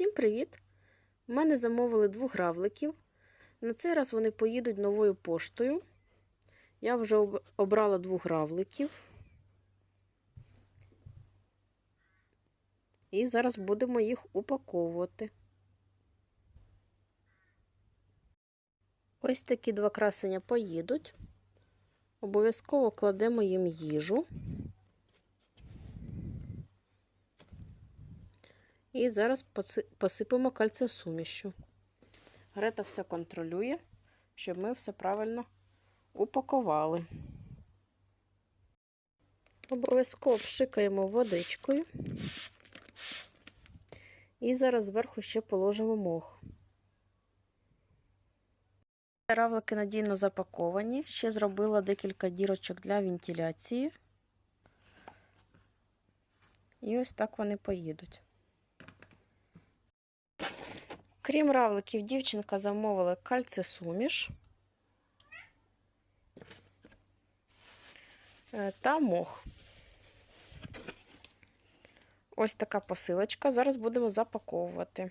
Всім привіт! У мене замовили двох равликів. На цей раз вони поїдуть новою поштою. Я вже обрала двох равликів. І зараз будемо їх упаковувати. Ось такі два красення поїдуть. Обов'язково кладемо їм їжу. І зараз поси- посипемо кальцесумішю. Грета все контролює, щоб ми все правильно упакували. Обов'язково пшикаємо водичкою. І зараз зверху ще положимо мох. Равлики надійно запаковані. Ще зробила декілька дірочок для вентиляції. І ось так вони поїдуть. Крім равликів, дівчинка замовила кальцесуміш е, та мох. Ось така посилочка. Зараз будемо запаковувати.